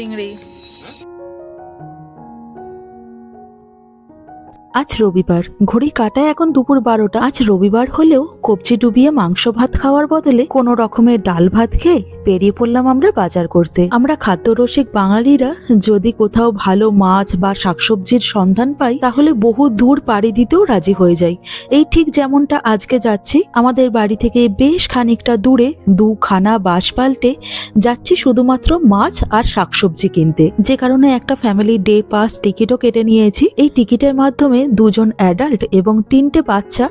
চিংড়ি। আজ রবিবার, ঘড়ি কাটায় এখন দুপুর বারোটা। আজ রবিবার হলেও কবজি ডুবিয়ে মাংস ভাত খাওয়ার বদলে কোনো রকমের ডাল ভাত খেয়ে বেরিয়ে পড়লাম আমরা বাজার করতে। আমরা খাদ্যরসিক বাঙালিরা যদি কোথাও ভালো মাছ বা শাকসবজির সন্ধান পাই, তাহলে বহু দূর পাড়ি দিতেও রাজি হয়ে যাই। এই ঠিক যেমনটা আজকে যাচ্ছি, আমাদের বাড়ি থেকে বেশ খানিকটা দূরে দুখানা বাস পাল্টে যাচ্ছি শুধুমাত্র মাছ আর শাকসবজি কিনতে। যে কারণে একটা ফ্যামিলি ডে পাস টিকিটও কেটে নিয়েছি। এই টিকিটের মাধ্যমে দুজন অ্যাডাল্ট এবং তিনটে বাচ্চা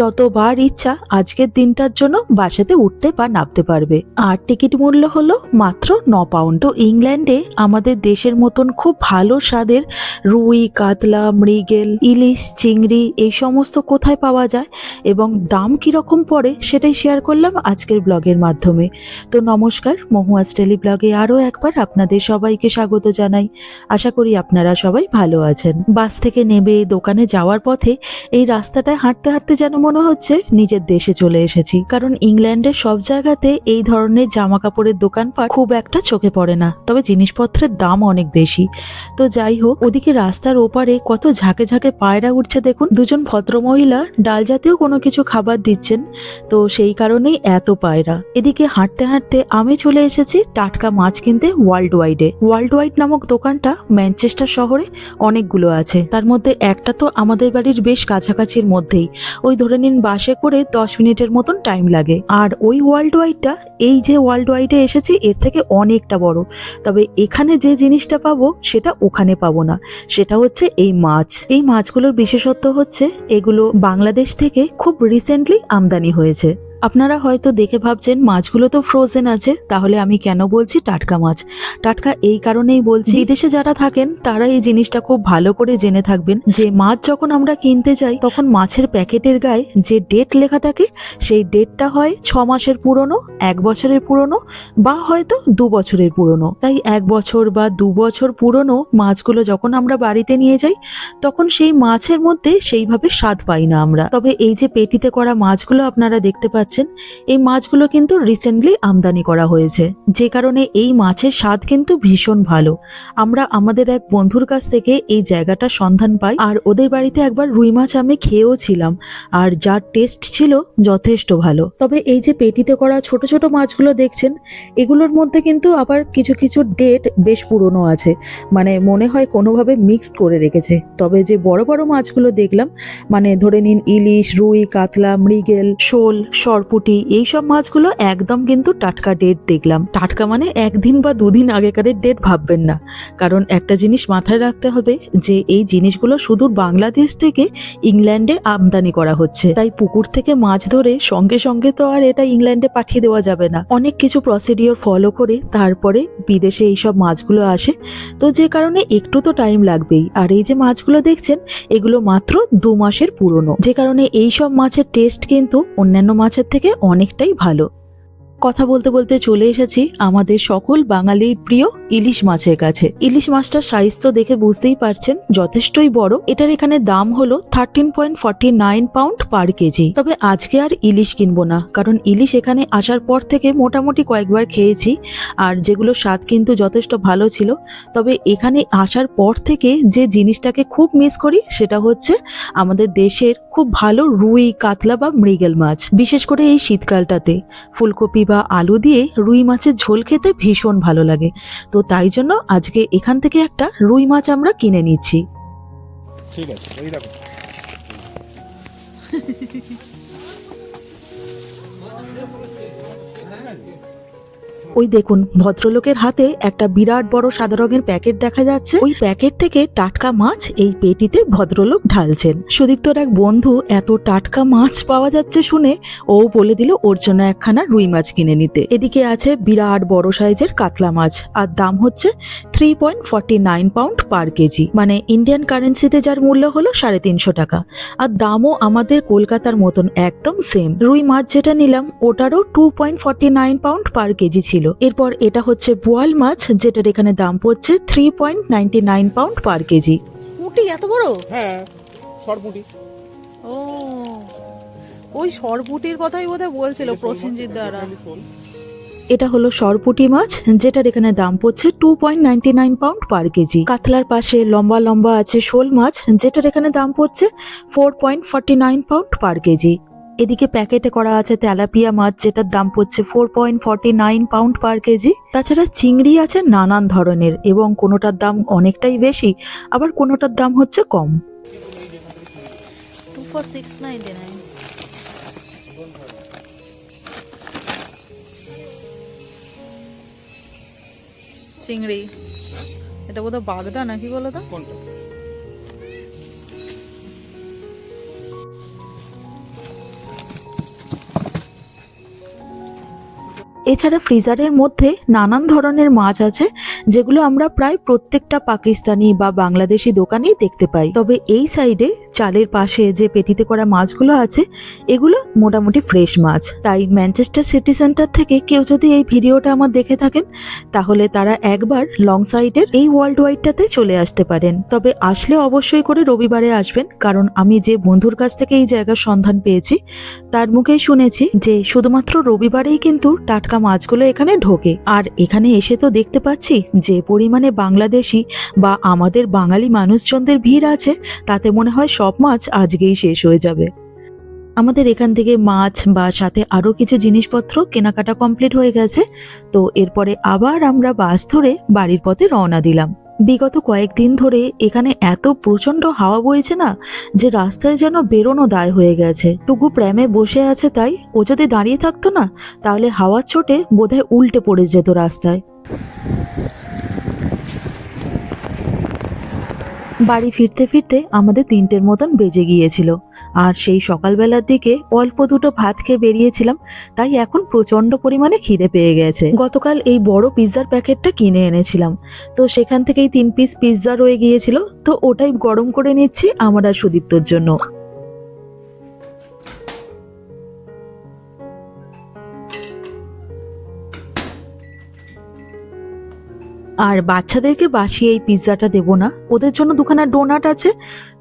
যতবার ইচ্ছা আজকের দিনটার জন্য বাসাতে উঠতে বা নামতে পারবে। আর টিকিট মূল্য হলো মাত্র ন পাউন্ড তো ইংল্যান্ডে আমাদের দেশের মতন খুব ভালো স্বাদের রুই, কাতলা, মৃগেল, ইলিশ, চিংড়ি এই সমস্ত কোথায় পাওয়া যায় এবং দাম কীরকম পড়ে সেটাই শেয়ার করলাম আজকের ব্লগের মাধ্যমে। তো নমস্কার, মহুয়াস টেলি ব্লগে আরও একবার আপনাদের সবাইকে স্বাগত জানাই। আশা করি আপনারা সবাই ভালো আছেন। বাস থেকে নেমে দোকানে যাওয়ার পথে এই রাস্তাটায় হাঁটতে হাঁটতে যেন মনে হচ্ছে নিজের দেশে চলে এসেছি। কারণ ইংল্যান্ডের সব জায়গাতে এই ধরনের জামা কাপড়ের দোকানপাট খুব একটা চোখে পড়ে না। তবে জিনিসপত্রের দাম অনেক বেশি। তো যাই হোক, ওদিকে রাস্তার ওপারে কত ঝাঁকে ঝাঁকে পায়রা উঠছে দেখুন। দুজন ভদ্রমহিলা ডাল জাতীয় কোনো কিছু খাবার দিচ্ছেন। তো সেই কারণেই এত পায়রা। এদিকে হাঁটতে হাঁটতে আমি চলে এসেছি টাটকা মাছ কিনতে ওয়ার্ল্ড ওয়াইডে ওয়ার্ল্ড ওয়াইড নামক দোকানটা ম্যানচেস্টার শহরে অনেকগুলো আছে। তার মধ্যে একটা তো আমাদের বাড়ির বেশ কাছাকাছির মধ্যেই। ওই ধরে নিন বাসে করে দশ মিনিটের মতন টাইম লাগে। আর ওই ওয়ার্ল্ড ওয়াইডটা এই যে ওয়ার্ল্ড ওয়াইডে এসেছি, এর থেকে অনেকটা বড়। তবে এখানে যে জিনিসটা পাবো, সেটা ওখানে পাবো না। সেটা হচ্ছে এই মাছ। এই মাছগুলোর বিশেষত্ব হচ্ছে, এগুলো বাংলাদেশ থেকে খুব রিসেন্টলি আমদানি হয়েছে। আপনারা হয়তো দেখে ভাবছেন মাছগুলো তো ফ্রোজেন আছে তাহলে আমি কেন বলছি টাটকা মাছ? টাটকা এই কারণেই বলছি বিদেশে যারা থাকেন তারা এই জিনিসটা খুব ভালো করে জেনে থাকবেন যে মাছ যখন আমরা কিনতে যাই তখন মাছের প্যাকেটের গায়ে যে ডেট লেখা থাকে সেই ডেটটা হয় ছ মাসের পুরনো এক বছরের পুরনো বা হয়তো দু বছরের পুরনো। তাই এক বছর বা দু বছর পুরনো মাছগুলো যখন আমরা বাড়িতে নিয়ে যাই তখন সেই মাছের মধ্যে সেইভাবে স্বাদ পাই না আমরা। তবে এই যে পেটিতে করা মাছগুলো আপনারা দেখতে পাচ্ছেন এই মাছগুলো কিন্তু রিসেন্টলি আমদানি করা হয়েছে। যে কারণে এই মাছের স্বাদ কিন্তু ভীষণ ভালো। আমরা আমাদের এক বন্ধুর কাছ থেকে এই জায়গাটার সন্ধান পাই আর ওদের বাড়িতে একবার রুই মাছ আমি খেয়েও ছিলাম আর যার টেস্ট ছিল যথেষ্ট ভালো। তবে এই যে পেটিতে করা ছোট ছোট মাছগুলো দেখছেন, এগুলোর মধ্যে কিন্তু আবার কিছু কিছু ডেট বেশ পুরনো আছে। মানে মনে হয় কোনোভাবে মিক্সড করে রেখেছে। তবে যে বড় বড় মাছগুলো দেখলাম মানে ধরে নিন ইলিশ, রুই, কাতলা, মৃগেল, শোল সরপুটি এইসব মাছগুলো একদম কিন্তু টাটকা ডেট দেখলাম। টাটকা মানে একদিন বা দুদিন আগেকারের ডেট ভাববেন না। কারণ একটা জিনিস মাথায় রাখতে হবে যে, এই জিনিসগুলো সুদূর বাংলাদেশ থেকে ইংল্যান্ডে আমদানি করা হচ্ছে। তাই পুকুর থেকে মাছ ধরে সঙ্গে সঙ্গে তো আর এটা ইংল্যান্ডে পাঠিয়ে দেওয়া যাবে না। অনেক কিছু প্রসিডিওর ফলো করে তারপরে বিদেশে এইসব মাছগুলো আসে। তো যে কারণে একটু তো টাইম লাগবেই। আর এই যে মাছগুলো দেখছেন, এগুলো মাত্র দু মাসের পুরনো। যে কারণে এই সব মাছের টেস্ট কিন্তু অন্যান্য মাছের থেকে অনেকটাই ভালো। কথা বলতে বলতে চলে এসেছি আমাদের সকল বাঙালির প্রিয় ইলিশ মাছের কাছে। ইলিশ মাছটার সাইজ তো দেখে বুঝতেই পারছেন, যথেষ্টই বড়। এটার এখানে দাম হলো thirteen point forty nine pound per kg. তবে আজকে আর ইলিশ কিনবো না, কারণ ইলিশ এখানে আসার পর থেকে মোটামুটি কয়েকবার খেয়েছি, আর যেগুলো স্বাদ কিন্তু যথেষ্ট ভালো ছিল। তবে এখানে আসার পর থেকে যে জিনিসটাকে খুব মিস করি, সেটা হচ্ছে আমাদের দেশের খুব ভালো রুই কাতলা বা মৃগেল মাছ। বিশেষ করে এই শীতকালটাতে ফুলকপি বা আলু দিয়ে রুই মাছের ঝোল খেতে ভীষণ ভালো লাগে। তো তাই জন্য আজকে এখান থেকে একটা রুই মাছ আমরা কিনে নিচ্ছি। ঠিক আছে এই ওই দেখুন, ভদ্রলোকের হাতে একটা বিরাট বড় সাদা রঙের প্যাকেট দেখা যাচ্ছে। ওই প্যাকেট থেকে টাটকা মাছ এই পেটিতে ভদ্রলোক ঢালছেন। সুদীপ্তর এক বন্ধু এত টাটকা মাছ পাওয়া যাচ্ছে শুনে ও বলে দিল, ওর জন্য একখানা রুই মাছ কিনে নিতে। এদিকে আছে বিরাট বড় সাইজের কাতলা মাছ। আর দাম হচ্ছে three point forty nine pound per kg মানে ইন্ডিয়ান কারেন্সিতে যার মূল্য হলো সাড়ে তিনশো টাকা। আর দামও আমাদের কলকাতার মতন একদম সেম রুই মাছ যেটা নিলাম ওটারও two point forty nine pound per kg ছিল। এরপর এটা হচ্ছে বোয়াল মাছ যেটার এখানে দাম পড়ছে three point ninety nine pound per kg পুঁটি এত বড়? হ্যাঁ সরপুটি। ও ওই সরপুটির কথাই বোধহয় বলছিল প্রসেনজিৎ দ্বারা। এটা হলো সরপুটি মাছ, যেটার এখানে দাম পড়ছে two point ninety nine pound per KG. কাতলার পাশে লম্বা লম্বা আছে শোল মাছ, যেটার এখানে দাম পড়ছে four point nine pound per KG. এদিকে প্যাকেটে করা আছে তেলাপিয়া মাছ, যেটার দাম পড়ছে four point nine pound per KG. তাছাড়া চিংড়ি আছে নানান ধরনের, এবং কোনোটার দাম অনেকটাই বেশি, আবার কোনোটার দাম হচ্ছে কম। Two four six ninety nine চিংড়ি। এটা বোধহয় বাগদা নাকি বলো তো? কোনটা? এছাড়া ফ্রিজারের মধ্যে নানান ধরনের মাছ আছে, যেগুলো আমরা প্রায় প্রত্যেকটা পাকিস্তানি বা বাংলাদেশি দোকানেই দেখতে পাই। তবে এই সাইডে চালের পাশে যে পেটিতে করা মাছগুলো আছে, এগুলো মোটামুটি ফ্রেশ মাছ। তাই ম্যানচেস্টার সিটি সেন্টার থেকে কেউ যদি এই ভিডিওটা আমার দেখে থাকেন, তাহলে তারা একবার লং সাইডের এই ওয়ার্ল্ড ওয়াইডটাতে চলে আসতে পারেন। তবে আসলে অবশ্যই করে রবিবারে আসবেন, কারণ আমি যে বন্ধুর কাছ থেকে এই জায়গার সন্ধান পেয়েছি, তার মুখেই শুনেছি যে শুধুমাত্র রবিবারেই কিন্তু টাটকা মাছগুলো এখানে ঢোকে। আর এখানে এসে তো দেখতে পাচ্ছি যে পরিমাণে বাংলাদেশি বা আমাদের বাঙালি মানুষজনদের ভিড় আছে, তাতে মনে হয় সব মাছ আজকেই শেষ হয়ে যাবে। আমাদের এখান থেকে মাছ বা সাথে আরও কিছু জিনিসপত্র কেনাকাটা কমপ্লিট হয়ে গেছে। তো এরপরে আবার আমরা বাস ধরে বাড়ির পথে রওনা দিলাম। বিগত কয়েকদিন ধরে এখানে এত প্রচণ্ড হাওয়া বইছে না যে রাস্তায় যেন বেরোনো দায় হয়ে গেছে। টুকু প্রেমে বসে আছে তাই ও যদি দাঁড়িয়ে থাকতো না, তাহলে হাওয়ার চোটে বোধহয় উল্টে পড়ে যেত রাস্তায়। বাড়ি ফিরতে ফিরতে আমাদের তিনটের মতন বেজে গিয়েছিল। আর সেই সকালবেলার দিকে অল্প দুটো ভাত খেয়ে বেরিয়েছিলাম, তাই এখন প্রচণ্ড পরিমাণে খিদে পেয়ে গেছে। গতকাল এই বড় পিৎজার প্যাকেটটা কিনে এনেছিলাম। তো সেখান থেকেই তিন পিস পিৎজা রয়ে গিয়েছিল, তো ওটাই গরম করে নিচ্ছি আমার আর সুদীপ্তর জন্য। আর বাচ্চাদেরকে বাসি এই পিৎজাটা দেবো না। ওদের জন্য দুখানা ডোনাট আছে।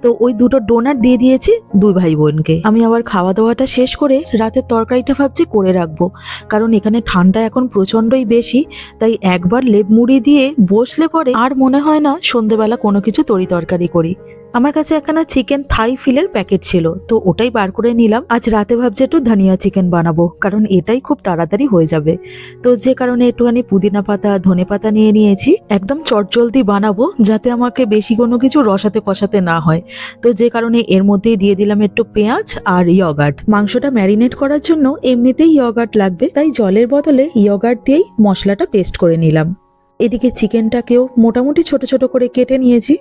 তো ওই দুটো ডোনাট দিয়ে দিয়েছি দুই ভাই বোনকে আমি আবার খাওয়া দাওয়াটা শেষ করে রাতের তরকারিটা ভাবছি করে রাখব। কারণ এখানে ঠান্ডা এখন প্রচণ্ডই বেশি, তাই একবার লেপ মুড়ি দিয়ে বসলে পরে আর মনে হয় না সন্ধেবেলা কোনো কিছু তরি তরকারি করি। আমার কাছে একখানা চিকেন থাই ফিলের প্যাকেট ছিল, তো ওটাই বার করে নিলাম। আজ রাতে ভাবছি একটু ধনিয়া চিকেন বানাবো, কারণ এটাই খুব তাড়াতাড়ি হয়ে যাবে। তো যে কারণে একটুখানি পুদিনা পাতা, ধনে পাতা নিয়ে নিয়েছি। একদম চটজলদি বানাবো, যাতে আমাকে বেশি কোনো কিছু রসাতে কষাতে না হয়। তো যে কারণে এর মধ্যেই দিয়ে দিলাম একটু পেঁয়াজ আর ইয়গার্ট মাংসটা ম্যারিনেট করার জন্য এমনিতেই ইয়গার্ট লাগবে, তাই জলের বদলে ইয়গার্ট দিয়েই মশলাটা পেস্ট করে নিলাম। এদিকে চিকেনটাকেও মোটামুটি ছোট ছোট করে কেটে নিয়েছি।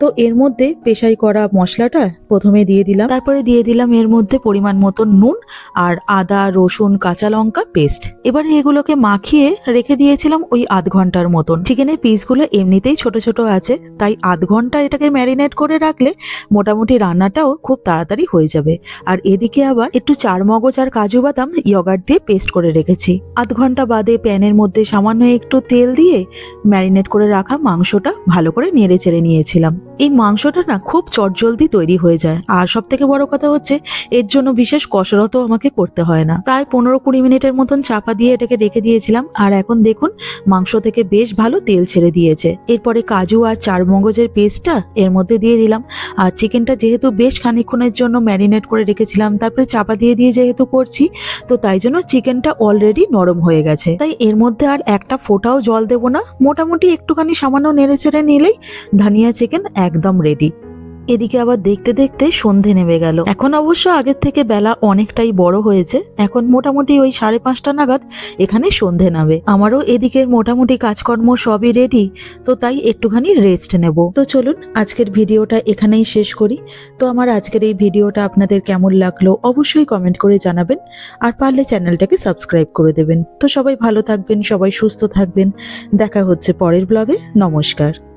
তো এর মধ্যে পেশাই করা মশলাটা প্রথমে দিয়ে দিলাম। তারপরে দিয়ে দিলাম এর মধ্যে পরিমাণ মতো নুন আর আদা, রসুন, কাঁচা লঙ্কা পেস্ট। এবারে এগুলোকে মাখিয়ে রেখে দিয়েছিলাম ওই আধ ঘণ্টার মতন। চিকেনের পিসগুলো এমনিতেই ছোট ছোট আছে, তাই আধ ঘণ্টা এটাকে ম্যারিনেট করে রাখলে মোটামুটি রান্নাটাও খুব তাড়াতাড়ি হয়ে যাবে। আর এদিকে আবার একটু চার মগজ আর কাজু বাদাম ইয়গার্ট দিয়ে পেস্ট করে রেখেছি। আধ ঘণ্টা বাদে প্যানের মধ্যে সামান্য একটু তেল দিয়ে ম্যারিনেট করে রাখা মাংসটা ভালো করে নেড়ে চেড়ে নিয়েছিলাম। এই মাংসটা না খুব চটজলদি তৈরি হয়ে যায়। আর সব থেকে বড় কথা হচ্ছে, এর জন্য বিশেষ কসরতও আমাকে করতে হয় না। প্রায় পনেরো কুড়ি মিনিটের মতন চাপা দিয়ে এটাকে রেখে দিয়েছিলাম, আর এখন দেখুন, মাংস থেকে বেশ ভালো তেল ছেড়ে দিয়েছে। এরপরে কাজু আর চার মগজের পেস্টটা এর মধ্যে দিয়ে দিলাম। আর চিকেনটা যেহেতু বেশ খানিক্ষণের জন্য ম্যারিনেট করে রেখেছিলাম, তারপরে চাপা দিয়ে দিয়ে যেহেতু করছি, তো তাই জন্য চিকেনটা অলরেডি নরম হয়ে গেছে। তাই এর মধ্যে আর একটা ফোটাও জল দেবো না মোটামুটি একটুখানি সামান্য নেড়ে চেড়ে নিলেই ধানিয়া চিকেন একদম রেডি এদিকে আবার দেখতে দেখতে সন্ধে নেমে গেল। এখন অবশ্য আগের থেকে বেলা অনেকটাই বড় হয়েছে। এখন মোটামুটি ওই সাড়ে পাঁচটা নাগাদ এখানে সন্ধে নামে। আমারও এদিকের মোটামুটি কাজকর্ম সবই রেডি তো তাই একটুখানি রেস্ট নেব। তো চলুন, আজকের ভিডিওটা এখানেই শেষ করি। তো আমার আজকের এই ভিডিওটা আপনাদের কেমন লাগল অবশ্যই কমেন্ট করে জানাবেন, আর পারলে চ্যানেলটাকে সাবস্ক্রাইব করে দেবেন। তো সবাই ভালো থাকবেন, সবাই সুস্থ থাকবেন। দেখা হচ্ছে পরের ব্লগে নমস্কার।